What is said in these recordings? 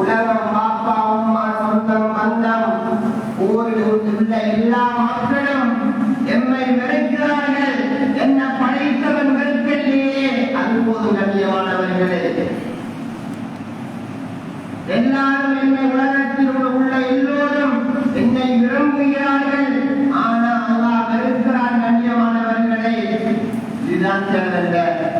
உலகம் பாப்பா அம்மா சொந்தம் பந்தம் ஊரில் உள்ள எல்லா மக்களும் எம்மை வெறுக்கிறார்கள் என்ன படைத்தவன் வெறுப்பில்லையே. அதுபோது கண்ணியமானவர்களே. எல்லாரும் என்னை உலகத்தில் உள்ள எல்லோரும் என்னை விரும்புகிறார்கள். ஆனால் அல்லா வெறுக்கிறார் கண்ணியமானவர்களே. இதுதான் சிறந்த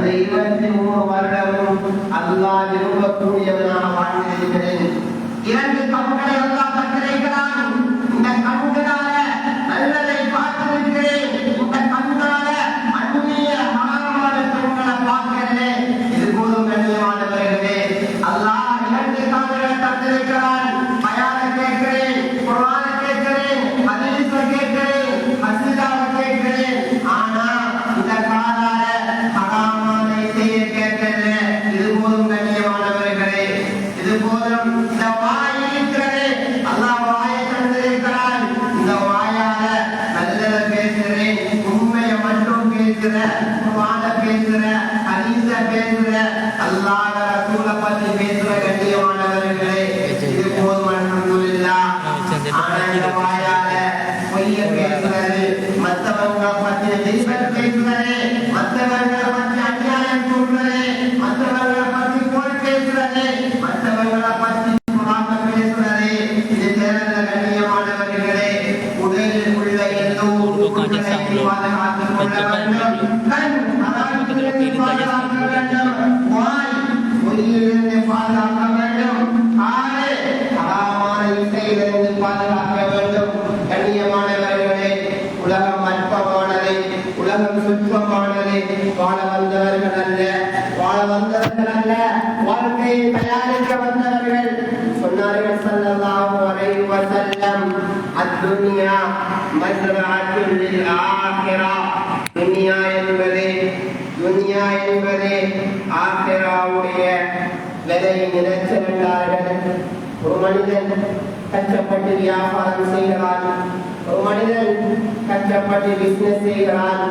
அந்த இருபத்தி மூணு வருடமும் அல்லாஹ் விரும்பக்கூடியவனாக வாழ்ந்திருக்கிறேன் இரண்டு கண்களை மனிதன் கஷ்டப்பட்டு வியாபாரம் செய்கிறான். ஒரு மனிதன் கஷ்டப்பட்டு பிசினஸ் செய்கிறான்.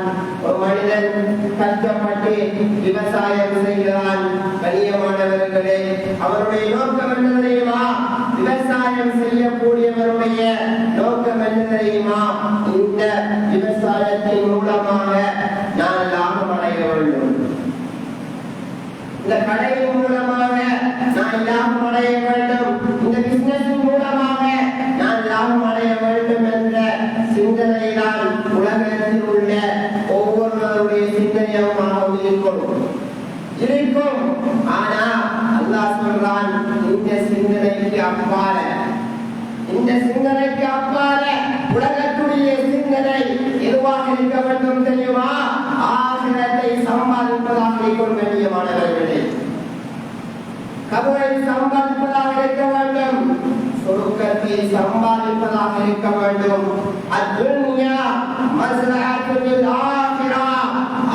ஒரு மனிதன் கஷ்டப்பட்டு விவசாயம் செய்கிறான். கண்ணியமானவர்களே அவருடைய நோக்கம் என்ன தெரியுமா? விவசாயம் செய்யக்கூடியவருடைய நோக்கம் என்ன தெரியுமா? இந்த விவசாயத்தின் மூலமாக நான் லாபம் அடைய வேண்டும் இந்த கடையின் மூலமாக நான் லாபம் அடைய வேண்டும். இந்த பிசினஸ் மூலமாக நான் லாபம் அடைய வேண்டும் என்ற சிந்தனை தான் உலகத்தில் உள்ள ஒவ்வொருவருடைய சிந்தனையமாக இருக்கும். இருக்கும். ஆனா அல்லாஹ் சொல்றான் இந்த சிந்தனைக்கு அப்பால. இந்த சிந்தனைக்கு அப்பால உலகத்துடைய சிந்தனை எதுவாக இருக்க வேண்டும் தெரியுமா? ஆசிரத்தை சம்பாதிப்பதாக இருக்கும் கண்ணியமானவர்களே கபரை சம்பாதிப்பதாக இருக்க வேண்டும் சொருக்கத்தை சம்பாதிப்பதாக இருக்க வேண்டும் அத்துன்யா மஸ்ரஅத்துல் ஆகிரா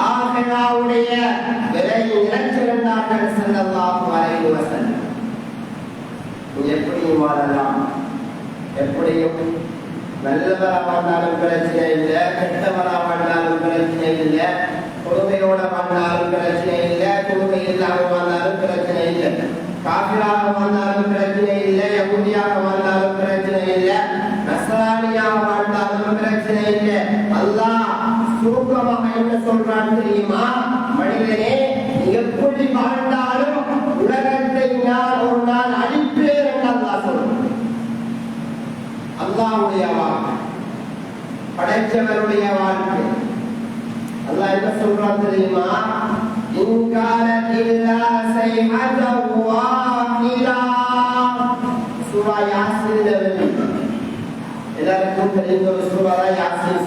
ஆகிராவுடைய விலை நிலைச்சிருந்தார்கள் ஸல்லல்லாஹு அலைஹி வஸல்லம் எப்படியும் வாழலாம் எப்படியும் நல்லவரா வாழ்ந்தாலும் பிரச்சனை இல்லை கெட்டவரா வாழ்ந்தாலும் பிரச்சனை இல்லை பொறுமையோட வாழ்ந்தாலும் பிரச்சனை இல்லை பொறுமை வாழ்ந்தாலும் பிரச்சனை இல்லை காபிராக வாழ்ந்தாலும் பிரச்சனை இல்லை யகுதியாக வாழ்ந்தாலும் பிரச்சனை இல்லை நஸ்ரானியாக வாழ்ந்தாலும் பிரச்சனை இல்லை. அல்லாஹ் சுருக்கமாக என்ன சொல்றான் தெரியுமா? மனிதனே எப்படி வாழ்ந்தாலும் உலகத்தை நான் ஒரு நாள் அழிப்பேன் என்று அல்லாஹ் சொல்றான். அல்லாஹ்வுடைய வாக்கு படைச்சவருடைய வாழ்க்கை. அல்லாஹ் என்ன சொல்றான் தெரியுமா? எல்லாருக்கும் தெரிந்த ஒரு சூரா தான் யாசின்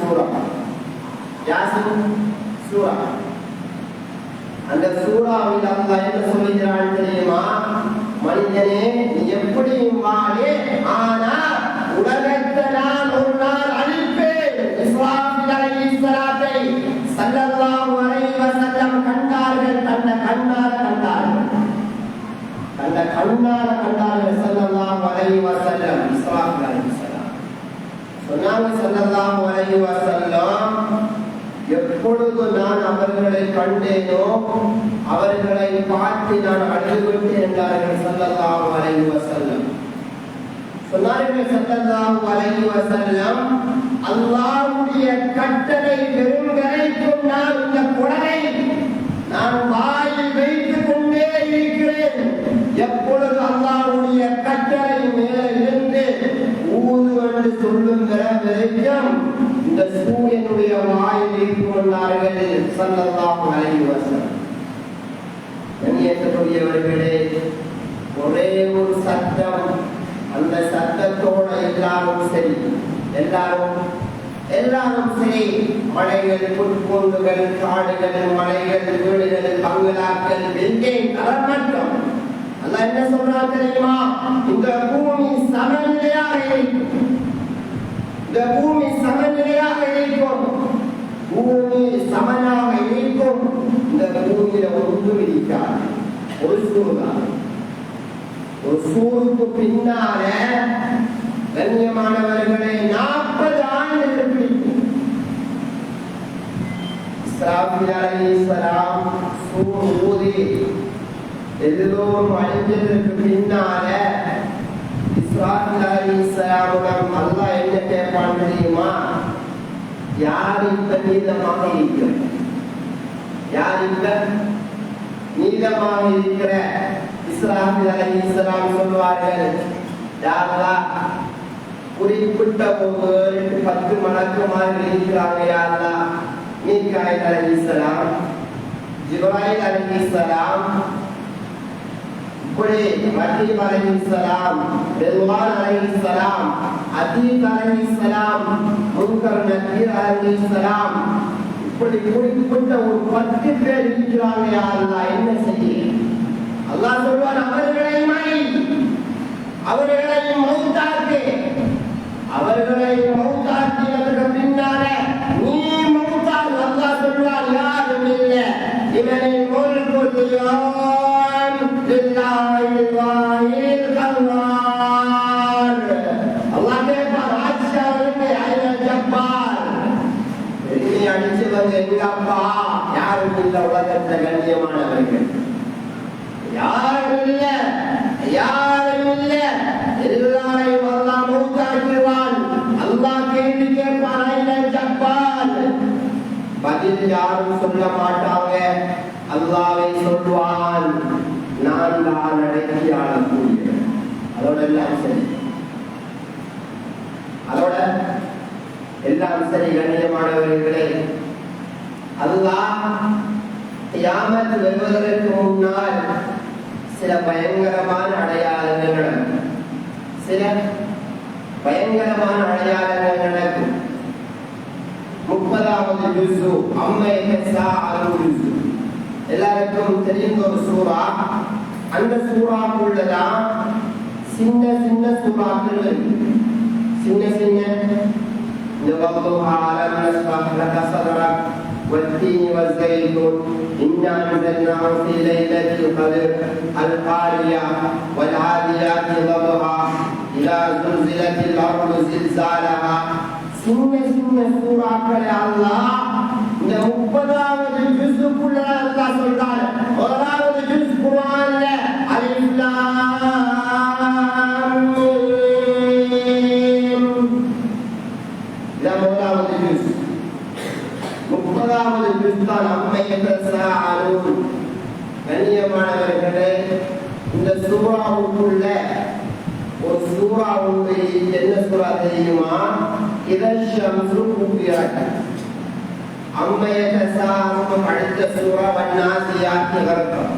யாசின் அந்த சூறாவில் அல்லாஹ் என்ன சொல்கிறான் தெரியுமா? மனிதனே நீ எப்படியும் வாழே? ஆனா உலகத்தை நான் ஒரு நாள் அழிப்பேன் இஸ்லாமில் அலைஹிஸ்ஸலாத்தை ஸல்லல்லாஹு அலைஹி வஸல்லம் கண்டார்கள் தன்னை கண்ணால கண்டார்கள் தன்னை கண்ணால கண்டார்கள் ஸல்லல்லாஹு அலைஹி வஸல்லம் இஸ்ராஃபில் அலைஹிஸ்ஸலாம் சொன்னாங்க ஸல்லல்லாஹு அலைஹி வஸல்லம் எப்பொழுது நான் அவர்களை கண்டேனோ அவர்களை பார்த்து நான் அழுதுவிட்டேன் என்றார்கள் ஸல்லல்லாஹு அலைஹி சொன்னார்கள் அல்லாஹ்வுடைய கட்டளை பெறும் நான் இந்த குடலை நான் வாயில் வைத்துக் கொண்டே இருக்கிறேன். எப்பொழுது அல்லாவுடைய கட்டளை மேலே இருந்து ஊதுவென்று சொல்லுங்கிற வரைக்கும் இந்த சூரியனுடைய வாயில் இருந்து கொண்டார்கள் ஸல்லல்லாஹு அலைஹி வஸல்லம். கண்ணியத்துக்குரியவர்களே ஒரே ஒரு சத்தம் அந்த சத்தத்தோட எல்லாரும் சரி. எல்லாரும் எல்லாரும் சரி. மலைகள் புட்பூண்டுகள் காடுகள் மலைகள் வீடுகள் பங்களாக்கள் பில்டிங் தரமட்டம் அல்லாஹ் என்ன சொல்றா தெரியுமா? இந்த பூமி சமநிலையாக இருக்கும். இந்த பூமி சமநிலையாக இருக்கும். பூமி சமனாக இருக்கும். இந்த பூமியில ஒன்றும் இருக்காது ஒரு சூழ்நிலை ஒரு சூருக்கு பின்னால கண்ணியமானவர்களை நாற்பது ஆண்டுகள் பிடிக்கும் இஸ்ராஃபில் அலைஹிஸ்ஸலாம் சூர் ஊதி எல்லோரும் அழிஞ்சதற்கு பின்னால. இஸ்ராஃபில் அலைஹிஸ்ஸலாமுடன் என்ன கேட்பான் தெரியுமா? யார் இப்ப நீதமாக இருக்கிற? யார் இப்ப நீதமாக இருக்கிற? இஸ்ராஃபில் இஸ்லாம் சொல்வார்கள். யாரா? குறிப்பிட்ட ஒரு ரெண்டு பத்து மணக்குமார்கள் இருக்கிறாங்க யாரா? மீகாயில் இஸ்லாம் ஜிப்ராயில் அலைஹிஸ்ஸலாம் இப்படி மரியம் அலைஹிஸ்ஸலாம் ரிதுவான் அலைஹிஸ்ஸலாம் அதீத் அலைஹிஸ்ஸலாம் முன்கர் நக்கீர் அலைஹிஸ்ஸலாம் இப்படி குறிப்பிட்ட ஒரு பத்து பேர் இருக்கிறாங்க யாரா என்ன செய்ய அல்லாஹ் சொல்வான் அவர்களை அவர்களை மௌத்தாக்கு. அவர்களை மௌத்தாக்கினதுக்கு பின்னால நீ மௌத்தால் அல்லாஹ் சொல்வான் யாரும் இல்லை. இவனை முழுக்கு பெரிய அடிச்சவங்க எங்க அப்பா உலகத்துல கண்ணியமானவர்கள். யாரும் இல்ல யாரும் இல்ல எல்லாரையும் அல்லாஹ் முழுக்காக்குவான் அல்லாஹ் கேள்வி கேட்பான் ஐயன் ஜப்பான். பதில் யாரும் சொல்ல மாட்டாங்க. அல்லாவை சொல்வான். நான் தான் அடக்கி ஆளக்கூடிய அதோட எல்லாம் சரி. அதோட எல்லாம் சரி கண்ணியமானவர்களே. அல்லாஹ் கியாமத் வருவதற்கு முன்னால் சில பயங்கரமான அடையாளங்கள் சில பயங்கரமான அடையாளங்கள் நடக்கும். முப்பதாவது ஜுசு அம்மை ஜுசு எல்லாருக்கும் தெரிந்த ஒரு சூறா. அந்த சூறாக்குள்ளதான் சின்ன சின்ன சூறாக்கள் சின்ன சின்ன இந்த வல்லுஹா அலம் நஸ்ரஹ் والتين والزيتون إنا أنزلناه في ليلة القدر القارية والعاديات ضبحا إذا زلزلت الأرض زلزالها சின்ன சின்ன சூறாக்களை அல்லாஹ் இந்த முப்பதாவது ஜுஸுக்குள்ள அல்லாஹ் சொல்றாரு முதலாவது தஸ்ஸாஅலூன் கண்ணியமானவர்களே இந்த சூறாவுக்குள்ள ஒரு சூறா உண்டு. என்ன சூறா தெரியுமா? இதன் ஷம்சு குபிரத் அம்மைய தசாரும் அடுத்த சூறா வன்னாசியாத்தி கர்த்தம்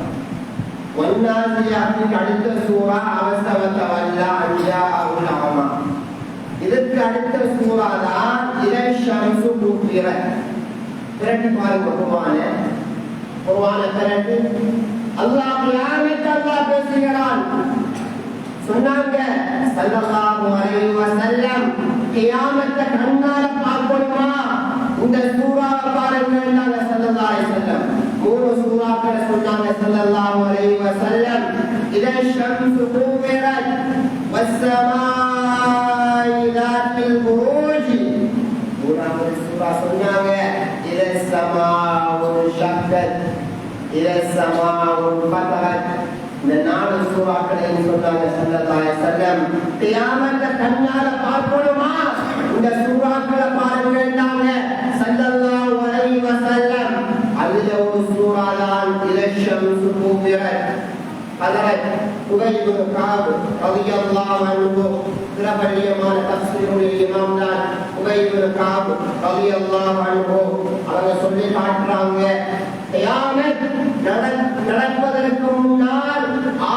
வன்னாசியாத்திக்கு அடுத்த சூறா அவசவத்த வல்ல அன்யா அவுல் ஆமா. இதற்கு அடுத்த சூறா தான் இதன் ஷம்சு குபிரத் திரட்டி பாருங்க குர்ஆன குர்ஆன திரட்டி அல்லாஹ் கியாமத் அல்லாஹ் பேசுகிறான் சொன்னாங்க ஸல்லல்லாஹு அலைஹி வஸல்லம் கியாமத்தை கண்ணால பார்க்கணுமா இந்த சூறாவை பாருங்கன்னாங்க ஸல்லல்லாஹு அலைஹி வஸல்லம் மூணு சூறாக்களை சொன்னாங்க ஸல்லல்லாஹு அலைஹி வஸல்லம் إذا الشمس كورت والسماء ذات البروج மூணாவது சூரா சொன்னாங்க إذا السماء انشقت إذا السماء انفطرت இந்த நாலு சூறாக்களையும் சொன்னாங்க ஸல்லல்லாஹு அலைஹி வஸல்லம் கண்ணால பார்க்கணுமா? இந்த சூறாக்களை பாருங்கன்னாங்க ஸல்லல்லாஹு அலைஹி வஸல்லம். அதுல ஒரு சூறா தான் இலஷம் சுகூபிரத் ஹதரத் உபை இப்னு ரலியல்லாஹு அன்ஹு. பிரபல்யமான தஃசீருடைய இமாம் தான் உபை இப்னு ரலியல்லாஹு அன்ஹு. அவங்க சொல்லி காட்டுறாங்க. நடப்பதற்கு முன்னால்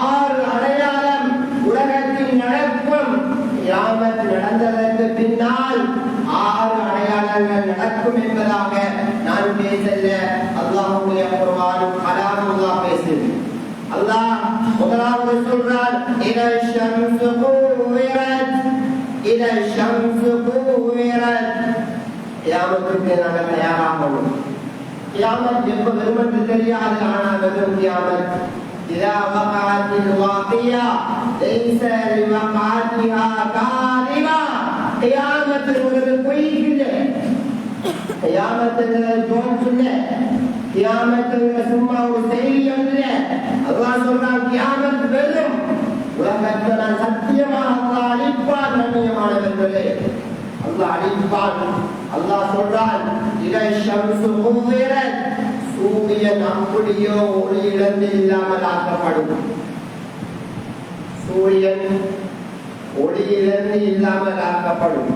ஆறு அடையாளம் உலகத்தில் நடக்கும். கியாமத் நடந்ததற்கு பின்னால் ஆறு அடையாளங்கள் நடக்கும் என்பதாக நான் பேசல அல்லாஹுடைய குர்ஆன் கலாமுல்லாஹ் பேசுது அல்லாஹ் முதலாவது சொல்றார் இத ஷம்சு குவிரத் இத ஷம்சு குவிரத் கியாமத்துக்கு நாங்கள் தயாராகணும் கியாமத் எப்ப வரும் என்று தெரியாது ஆனால் வரும் கியாமத் إذا وقعت الواقية ليس لوقعتها كاذبة قيامة ஒரு பொய் இல்லை கியாமத்துங்கிற ஜோக் இல்லை கியாமத்துங்கிற சும்மா ஒரு செய்தி இல்லை அல்லாஹ் சொல்றான் கியாமத் வெல்லும் உலகத்தை நான் சத்தியமாக அல்லாஹ் அழிப்பான் நன்மையமானவர்களே அல்லாஹ் அழிப்பான் அல்லாஹ் சொல்றான் இதை ஷம்சு குவ்விரத் சூரியன் அப்படியோ ஒளி இழந்து இல்லாமல் ஆக்கப்படும் சூரியன் ஒளியிலிருந்து இல்லாமல் ஆக்கப்படும்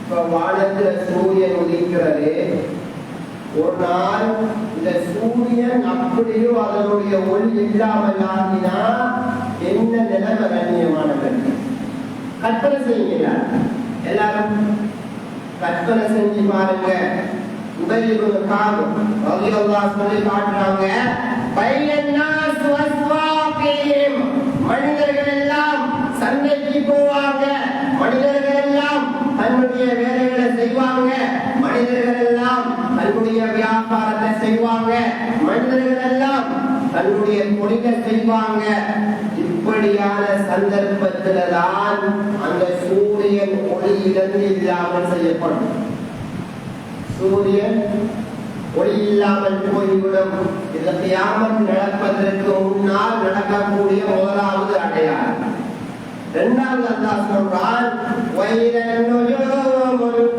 இப்ப வானத்துல சூரியன் உதிக்கிறது. ஒரு நாள் இந்த சூரியன் அப்படியோ அதனுடைய ஒளி இல்லாமல் ஆகினா என்ன நிலைமை கண்ணியமானவர் கற்பனை செய்கிறார் எல்லாரும் கற்பனை செஞ்சு பாருங்க. உபயோக காலம் ரலியல்லாஹு சொல்லி காட்டுறாங்க. பையன்னாஸ் வஸ்வாகிஹிம் மனிதர்கள் எல்லாம் சந்தைக்கு போவாங்க. மனிதர்கள் எல்லாம் தன்னுடைய வேலைகளை செய்வாங்க. மனிதர்கள் எல்லாம் தன்னுடைய வியாபாரத்தை செய்வாங்க. மனிதர்கள் எல்லாம் தன்னுடைய தொழிலை செய்வாங்க. இப்படியான சந்தர்ப்பத்தில தான் அந்த சூரியன் ஒளியிலிருந்து இல்லாமல் செய்யப்படும். சூரியன் ஒளி இல்லாமல் போய்விடும். இந்த கியாமத் நடப்பதற்கு முன்னால் நடக்கக்கூடிய முதலாவது அடையாளம். இரண்டாவது அல்லாஹ் சொல்றான் "வைரன் நுஜூமுல்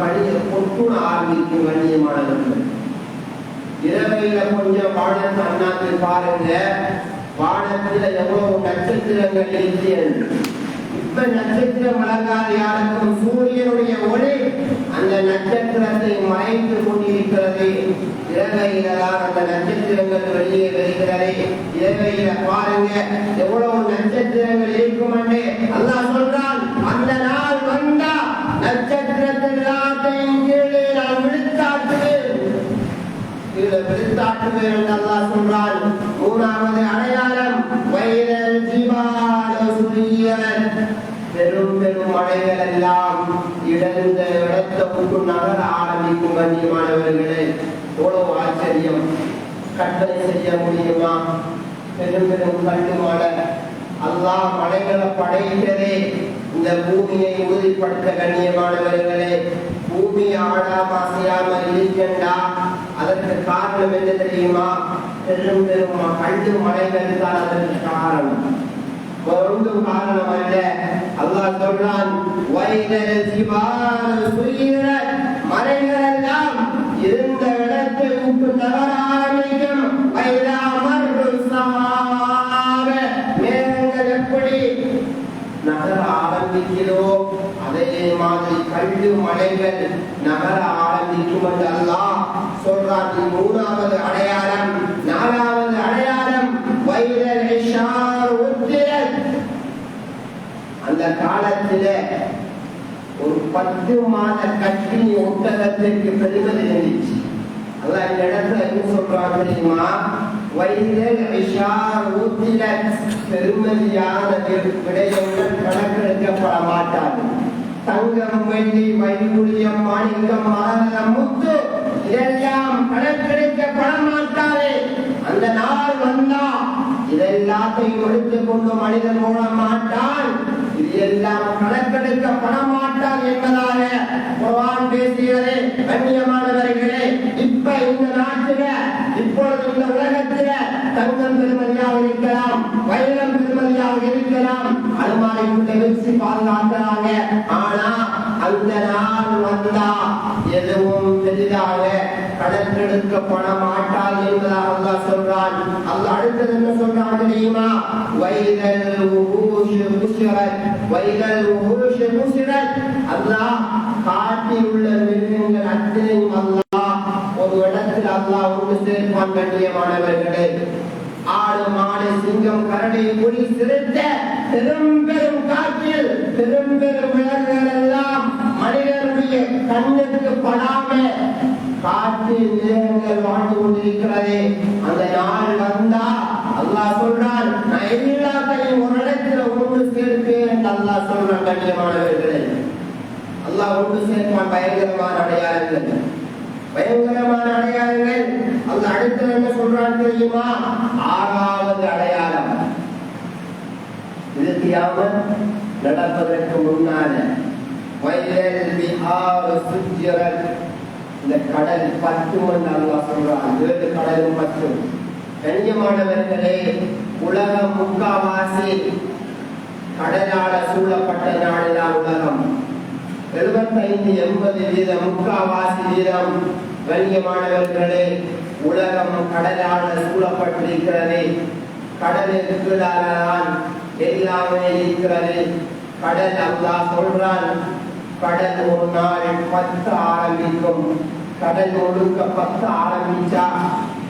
பணிய கொட்டுண ஆரம்பிக்கும் கண்ணியமானவர்கள் இரவையில கொஞ்சம் பாடல் அண்ணாந்து பாருங்க. வானத்தில் எவ்வளவு நட்சத்திரங்கள் இருக்கிறது? இப்ப நட்சத்திரம் வழங்காத யாருக்கும் சூரியனுடைய ஒளி அந்த நட்சத்திரத்தை மறைத்து கொண்டிருக்கிறது. இரவையில அந்த நட்சத்திரங்கள் வெளியே வருகிறது. இரவையில பாருங்க எவ்வளவு நட்சத்திரங்கள் இருக்கும் என்று அல்லா சொல்றான் அந்த நாள் வந்தா நட்சத்திரத்தை எல்லாத்தையும் கீழே நான் விழுத்தாட்டுவேன் கீழே விழுத்தாட்டுவேன் என்று அல்லாஹ் மூணாவது அடையாளம் வைரல் ஜிபால பெரும் பெரும் மலைகள் எல்லாம் இடந்த இடத்தை விட்டு நகர ஆரம்பிக்கும் கண்ணியமானவர்களே எவ்வளவு ஆச்சரியம். கற்பனை செய்ய முடியுமா? பெரும் பெரும் கட்டுமான அல்லாஹ் மலைகளை படைக்கிறதே இந்த பூமியை உறுதிப்படுத்த கண்ணியமானவர்களே. பூமி ஆடாம இருக்கின்றா அதற்கு காரணம் என்ன தெரியுமா? பெரும் பெரும் கண்டு மலைகள் தான் அதற்கு காரணம். ஒன்றும் காரணம் அல்ல. அல்லாஹ் சொல்றான் வைதல் மலைகள் எல்லாம் இருந்த இடத்தை விட்டு தவறா கண்டு மலைகள் நகர ஆரம்பிக்கும் என்று அல்லாஹ் மூணாவது அடையாளம் நாலாவது அடையாளம் வைரல் அந்த காலத்தில ஒரு பத்து மாத கட்டி ஒட்டகத்திற்கு பெறுவது இருந்துச்சு. அதான் இந்த இடத்துல என்ன சொல்றாங்க தெரியுமா? வைரல் இஷார் ஊத்தில பெருமதியான விடயங்கள் கணக்கெடுக்கப்பட மாட்டாது. தங்கம் வெள்ளி வைடூரியம் மாணிக்கம் மரகதம் முத்து. இதெல்லாம் கணக்கெடுக்கப்பட மாட்டாரே. அந்த நாள் வந்தா இதெல்லாத்தையும் எடுத்துக் கொண்டு மனிதன் மூட மாட்டான். இது எல்லாம் கணக்கெடுக்கப்பட மாட்டான் என்பதாக குர்ஆன் பேசுகிறது கண்ணியமானவர்களே இப்ப இந்த நாட்டில இப்பொழுது இந்த உலகத்தில தங்கம் பெருமதியாக இருக்கலாம் வைரம் பெருமதியாக இருக்கலாம். அலுமாரிக்குள்ள வச்சு பாதுகாக்கிறாங்க ஆனா அந்த நாள் வந்தா எதுவும் பெரிதாக கணக்கெடுக்கப்பட மாட்டால் என்பதாக அல்லாஹ் சொல்றான். அல்லாஹ் அடுத்தது என்ன சொல்றான் தெரியுமா? வைதல் வைதல் அல்லாஹ் காட்டில் உள்ள மிருகங்கள் அத்தனையும் அல்லாஹ் ஒரு இடத்தில் அல்லாஹ் ஒன்று சேர்ப்பான் கண்ணியமானவர்களே. ஆடு மாடு சிங்கம் கரடி புலி சிறுத்த பெரும்பெரும் காற்றில் பெரும்பெரும் விலங்குகள் எல்லாம் மனிதனுடைய கண்ணுக்கு படாம காற்றில் மிருகங்கள் வாழ்ந்து கொண்டிருக்கிறது. அந்த நாள் வந்தா அல்லாஹ் சொல்றான் நான் எல்லாத்தையும் ஒரு இடத்துல ஒன்று சேர்ப்பேன் என்று அல்லாஹ் சொல்றான் கண்ணியமானவர்களே. அல்லாஹ் ஒன்று சேர்ப்பான் பயங்கரமான அடையாளங்கள். பயங்கரமான அடையாளங்கள். அந்த அடுத்து என்ன சொல்றான் தெரியுமா? ஆறாவது அடையாளம். இது தியாமம் நடப்பதற்கு முன்னால. வயல் பிஹார் சுஜ்ஜரல் இந்த கடல் பத்தும் என்று அல்லாஹ் சொல்றான். ஏழு கடலும் பத்தும் கண்ணியமானவர்களே உலக முக்காவாசி கடலால சூழப்பட்ட நாடுதான் உலகம். எழுபத்தைந்து எண்பது வீதம் முக்காவாசி வீதம் கண்ணியமானவர்களே உலகம் கடலான சூழப்பட்டிருக்கிறது. கடலுக்கு தான் எல்லாமே இருக்கிறது. கடல் அல்லா சொல்றான் கடல் ஒரு நாள் பத்து ஆரம்பிக்கும். கடல் ஒழுக்க பத்து ஆரம்பிச்சா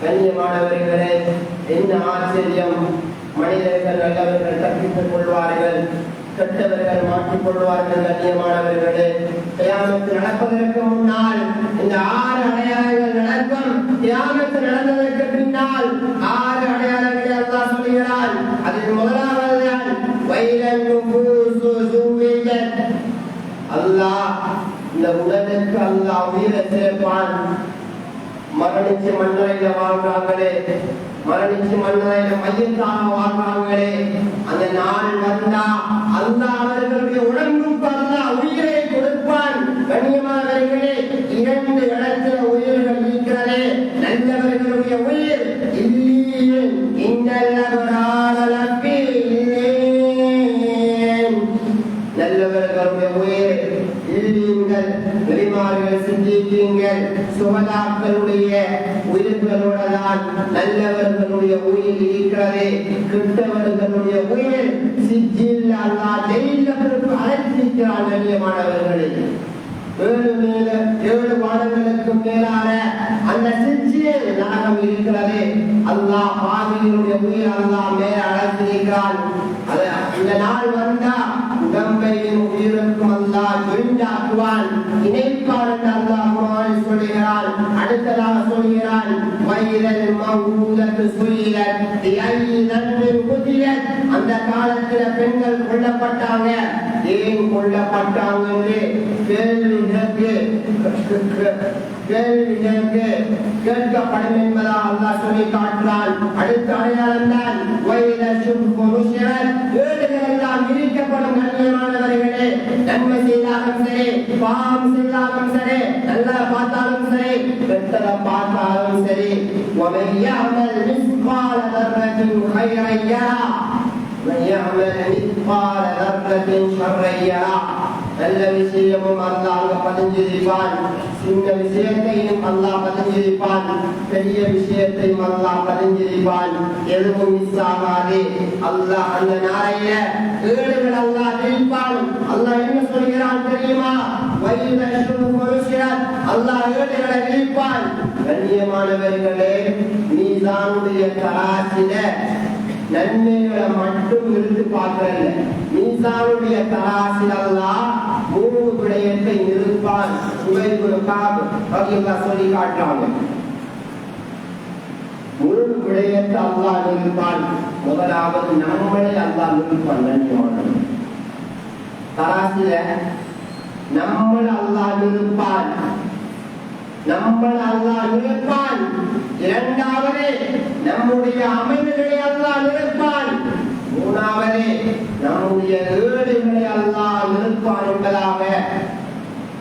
கண்ணியமானவர்களே என்ன ஆச்சரியம்? மனிதர்கள் நல்லவர்கள் தப்பித்துக் கொள்வார்கள். கெட்டவர்கள் மாற்றிக் கொள்வார்கள் கண்ணியமானவர்களே. தியானத்து நடப்பதற்கு முன்னால் இந்த ஆறு அடையாளங்கள் நடக்கும். தியானத்து நடந்ததற்கு பின்னால் ஆறு அடையாளங்களை அல்லா சொல்லுகிறார் அதில் முதலாவது அல்லாஹ் இந்த உடலுக்கு அல்லாஹ் உயிரை சேர்ப்பான். மரணிச்சு மண்ணறையில வாழ்றாங்களே மரணித்து மண்ணறையில மையத்தான வாழ்றாங்களே அந்த நாள் வந்தா அந்த அவர்களுடைய உடம்புக்கு அல்லா உயிரை கொடுப்பான். கண்ணியமானவர்களே இரண்டு இடத்துல உயிர்கள் இருக்கிறதே. நல்லவர்களுடைய உயிர் இல்லையே. இன்னல்லவராலப்பி நல்லவர்களுடைய உயிர் சிந்தியுங்கள் நெறிமார்கள் சிந்தித்தீங்கள் சுகதாக்களுடைய உயிர்களோட நல்லவர்களுடைய உயிர் இருக்கிறது. கிட்டவர்களுடைய உயிர் சிஜில் அல்லா ஜெயிலவருக்கு அழைத்திருக்கிறார் கண்ணியமானவர்களே ஏழு மேல ஏழு வாரங்களுக்கு மேலான அந்த சிச்சியில் நரகம் இருக்கிறது. அல்லாஹ் பாவிகளுடைய உயிர் அல்லாஹ் மேல அழைத்திருக்கிறான் இந்த நாள் வந்தா உடம்பையும் உயிருக்கும் அல்லாஹ் விழுந்தாக்குவான் இணைப்பான் என்று அல்லாஹ் குர்ஆனில் சொல்கிறான் அடுத்ததாக சொல்கிறான் வைரல் மௌலத்து சுயிலத் பிஐ நன்மின் அந்த காலத்துல பெண்கள் கொல்லப்பட்டாங்க. ஏன் கொல்லப்பட்டாங்க என்று கேள்வி கேள்வி கேட்கப்படும் என்பதா அல்லாஹ் சொல்லி காட்டுறான் அடுத்த அடையாளம் தான் வைரல் நன்மை செய்தாலும் சரி பாவம் செய்தாலும் சரி நல்லா பார்த்தாலும் சரி கெட்டதை பார்த்தாலும் சரி ومن يعمل مثقال ذرة خيرا يرى ومن يعمل مثقال ذرة شرا يرى நல்ல விஷயமும் அல்லாஹ் அங்க பதிஞ்சிருப்பான். சின்ன விஷயத்தையும் அல்லாஹ் பதிஞ்சிருப்பான். பெரிய விஷயத்தையும் அல்லாஹ் பதிஞ்சிருப்பான். எதுவும் மிஸ் ஆகாது. அல்லாஹ் அந்த நாளைய ஏழுகள் அல்லாஹ் தெரிவிப்பான் அல்லாஹ் என்ன சொல்கிறான் தெரியுமா? அல்லாஹ் ஏழுகளை விழிப்பான். கண்ணியமானவர்களே நீதானுடைய தராசில நன்மைகளை மட்டும் இருந்து பார்க்கல மீசானுடைய தராசில் மூணு விடயத்தை நிறுப்பான் சுவைகுரு காபு. ரலியல்லாஹு சொல்லி காட்டுறாங்க. மூணு விடயத்தை அல்லா நிறுப்பான் முதலாவது நம்மளை அல்லா நிறுப்பான் நன்மையான தராசில நம்மளை அல்லா நிறுப்பான் நம்மளை அல்லாஹ் நினைப்பான் இரண்டாவது நம்முடைய அமைவுகளை அல்லாஹ் நினைப்பான் மூணாவது நம்முடைய ஏடுகளை அல்லாஹ் நினைப்பான் என்பதாக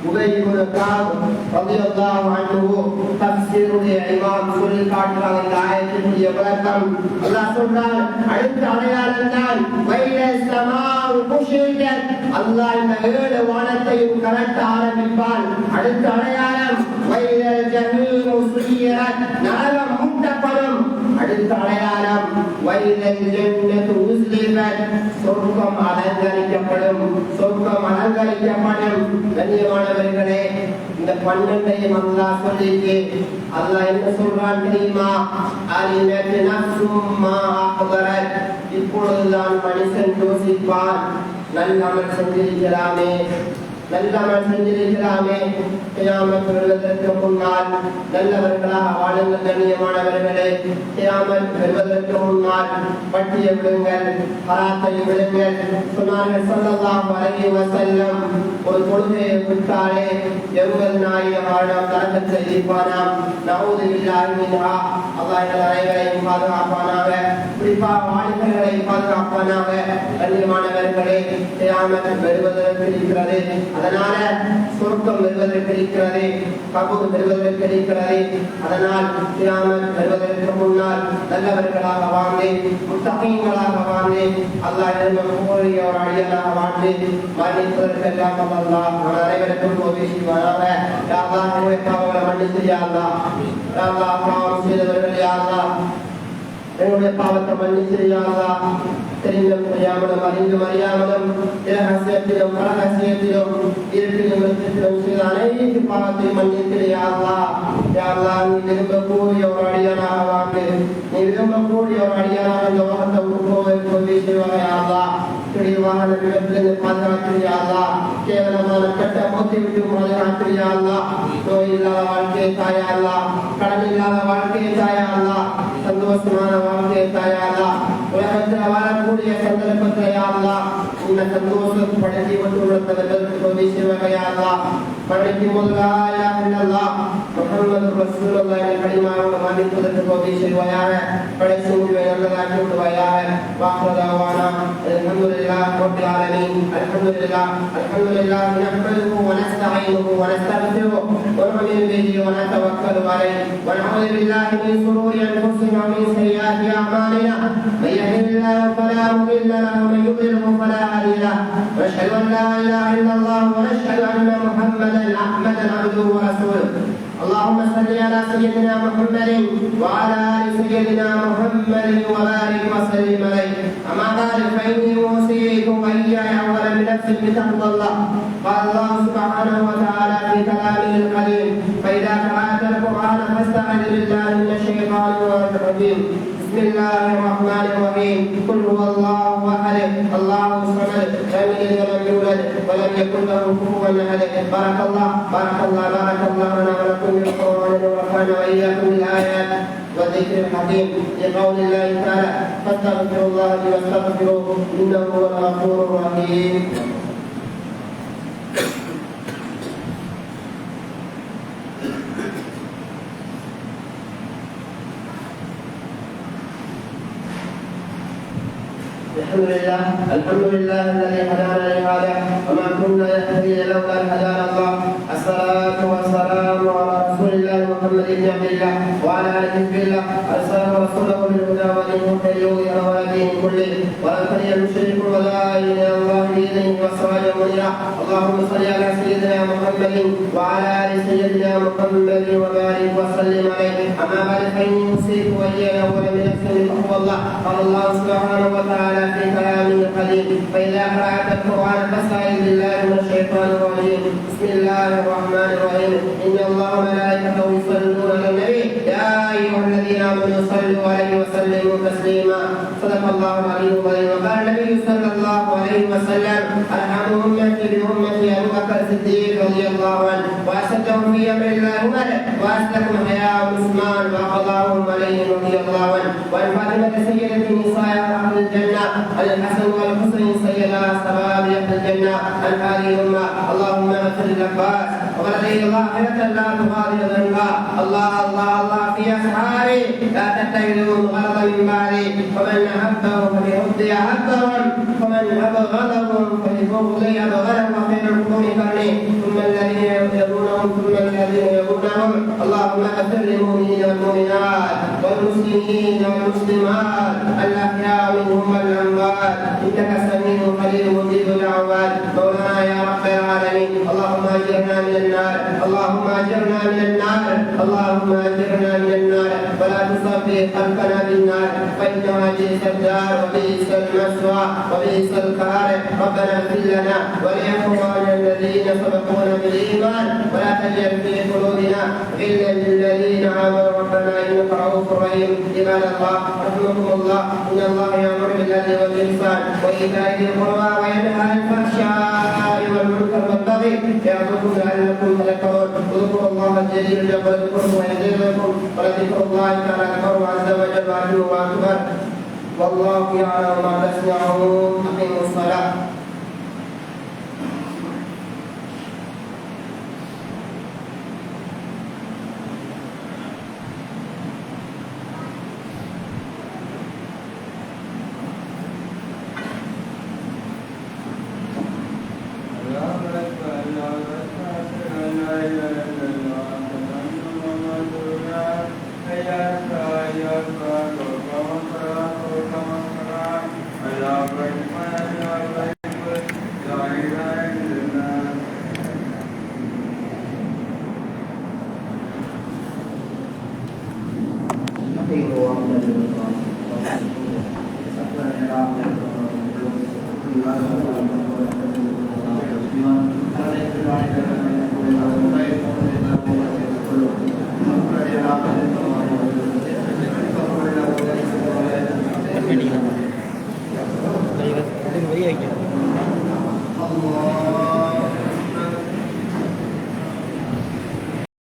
அடுத்த இப்னு கஅப் ரலியல்லாஹு அன்ஹு தஃசீருடைய இமாம் சொல்லி காட்டுறாங்க இந்த ஆயத்தினுடைய விளக்கம் அல்லாஹ் சொல்றான் அடுத்த அடையாளம் தான் வைல சமாவு குஷிதத் அல்லாஹ் இந்த ஏழு வானத்தையும் கலட்ட ஆரம்பிப்பான் அடுத்த அடையாளம் வைல ஜமீமு சுய்யரத் நரகம் மூட்டப்படும் அடுத்த அடையாளம் வைலல் ஜன்னத்து உஸ்லிபத் சொர்க்கம் அலங்கரிக்கப்படும் சொர்க்கம் கண்ணியமானவர்களே இந்த பன்னெண்டையும் அல்லாஹ் சொல்லிட்டு அல்லாஹ் என்ன சொல்றான் தெரியுமா? இப்பொழுதுதான் மனுஷன் யோசிப்பான் நல்லமல் சென்றிருக்கிறானே நல்லமல் செஞ்சிருக்கலாமே கியாமத் வருவதற்கு முன்னால் நல்லவர்களாக வாழுங்கள் கண்ணியமானவர்களே கியாமத் வருவதற்கு முன்னால் பட்டிய விடுங்கள் ஹராத்தை விடுங்கள். சொன்னார்கள் ஸல்லல்லாஹு அலைஹி வஸல்லம் ஒரு தொழுகையை விட்டாலே எங்கள் நவுது அல்லாஹ் அனைவரையும் பாதுகாப்பானாக. குறிப்பாக பாதுகாப்பானாக கண்ணியமானவர்களே கியாமத் வருவதற்கு இருக்கிறது அதனால சொர்க்கம் வருவதற்கு இருக்கிறது கபூர் வருவதற்கு இருக்கிறது அதனால் கியாமத் வருவதற்கு முன்னால் நல்லவர்களாக வாழ்ந்து முத்தகங்களாக வாழ்ந்து ஒரு அடியலாக வாழ்ந்து அனைவருக்கும் பாவங்களை மன்னித்து பாவம் செய்தவர்கள் எங்களுடைய என்னுடைய பாவத்தை மன்னிச்சிரியாதா தெரிந்தும் தெரியாமலும் அறிந்தும் அறியாமலும் இரகசியத்திலும் பரகசியத்திலும் இருட்டிலும் வெளிச்சத்திலும் செய்த அனைத்து பாவத்தையும் மன்னித்திரியாதா யாரா நீ விரும்பக்கூடிய ஒரு அடியானாக வாழ்ந்து நீ விரும்பக்கூடிய ஒரு அடியானாக இந்த உலகத்தை உருவாக உதவி செய்வாயாதா தெளிவான விடத்திலிருந்து பாதுகாத்திரியாதா கேவலமான கட்ட மூத்தி விட்டு பாதுகாத்திரியாதா நோய் இல்லாத வாழ்க்கையை தாயாதா கடன் இல்லாத வாழ்க்கையை தாயாதா ربنا سبحانه وتعالى ನಿನ್ನ ಸಂತೋಷ ಪಡೆಸಿ ಮತ್ತು ಪ್ರವೇಶವಾಗಯಾದ ಪಡೆಸಿ ಮೊದಲಾಯಲ್ಲ ಮೊಹಮ್ಮದ್ ರಸೂಲುಲ್ಲಾಹಿನ ಕಡಿಮಾನ ಮಾನಿಪುದಕ್ಕೆ ಪ್ರವೇಶವಾಯಾರ ಪಡೆಸಿ ಉಳ್ಳದಾಗಿ ಉಡುವಾಯಾರ ವಾಹನದಾವಾನ ಅಲ್ಹಮ್ದುಲಿಲ್ಲಾಹ್ ರಬ್ಬಿಲ್ ಆಲಮೀನ್ ಅಲ್ಹಮ್ದುಲಿಲ್ಲಾಹ್ ಅಲ್ಹಮ್ದುಲಿಲ್ಲಾಹ್ ನಹ್ಮದುಹು ونستعينه ونستغفره ونؤمن به ونتوكل عليه ونعوذ بالله من شرور انفسنا ومن سيئات اعمالنا من يهده الله فلا مضل له ومن يضلله فلا هادي له ونشهد أن لا إله إلا الله ونشهد أن محمدا احمدا عبده ورسوله. اللهم صل على سيدنا محمد وعلى آل سيدنا محمد وبارك وسلم عليه. أما بعد فإني اوصيكم وإياي اولا بنفس بتقوى الله. قال الله سبحانه وتعالى في كلامه القديم فإذا قرأت القرآن فاستعذ بالله من الشيطان الرجيم بسم الله الرحمن الرحيم. قل هو الله أحد. الله الصمد. لم يلد ولم يولد ولم يكن له كفوا أحد. بارك الله بارك الله بارك الله لنا ولكم بالقران ونفعنا وإياكم بالآيات والذكر الحكيم. لقول الله تعالى فاستغفروا الله وأستغفروه إنه هو الغفور الرحيم. الحمد لله الحمد لله الذي هدانا لهذا وما كنا نهتدي لولا ان هدانا الله. الصلاة والسلام على رسول الله محمد بن عبد الله وعلى ال حزب الله. أرسله رسوله بالهدى ودين ليظهره على الدين كله. ولن تجد المشرك ولا اللهم صل على سيدنا محمد وعلى آل سيدنا محمد وبارك وسلم عليه. أما بعد فاني اوصيك وإياي اولا بنفسي بتقوى الله قال الله سبحانه وتعالى في كلامه القديم فإذا قرأت القرآن فاستعذ بالله من الشيطان الرجيم. بسم الله الرحمن الرحيم. إن الله وملائكته يصلون على النبي الذين آمنوا صلوا عليه وسلموا تسليما. صدق الله العلي العظيم. وقال النبي صلى الله عليه وسلم أرحم أمتي بأمتي أبو بكر الصديق رضي الله عنه وأشدهم في أمر الله عمر وأسلكم حياء عثمان وقضاهم عليه رضي الله عنه وعن فاطمة سيدة نساء أهل الجنة عن الحسن والحسين شباب أهل الجنة. عن هذه الأمة. اللهم اغفر للعباس. وبلغي ظاهرة لا تغادر ذنبا. الله الله الله في أسحاري. لا تتخذوا غرضا من بعدي ومن أحبه فليهدي أحبهم ومن أبغضهم فلبغضي أبغضهم. وخير القرون قرني ثم الذين يبغونهم ثم الذين يبغونهم اللهم اغفر للمؤمنين والمؤمنات والمسلمين والمسلمات. الأحياء منهم والأموات. إنك سميع قريب مجيب الدعوات مولانا يا رب العالمين. اللهم أجرنا من النار. اللهم أجرنا من النار. اللهم أجرنا من النار. ولا تصفي قلبنا بالنار. فإنها بئس الدار وبئس المسوى وبئس القرار. ربنا اغفر لنا ولإخواننا الذين سبقونا بالإيمان. ولا تجعل في قلوبنا غلا للذين آمنوا. ربنا إنك رؤوف رحيم. عباد الله رحمكم الله. إن الله يأمر بالعدل والإحسان وإيتاء ذي وينهى عن الفحشاء والمنكر والبغي يعظكم لعلكم تذكرون اذكروا الله الجليل يذكركم ويزيدكم ولذكر الله تعالى أكبر عز وجل وعلو وأكبر والله يعلم ما تصنعون أقيموا الصلاة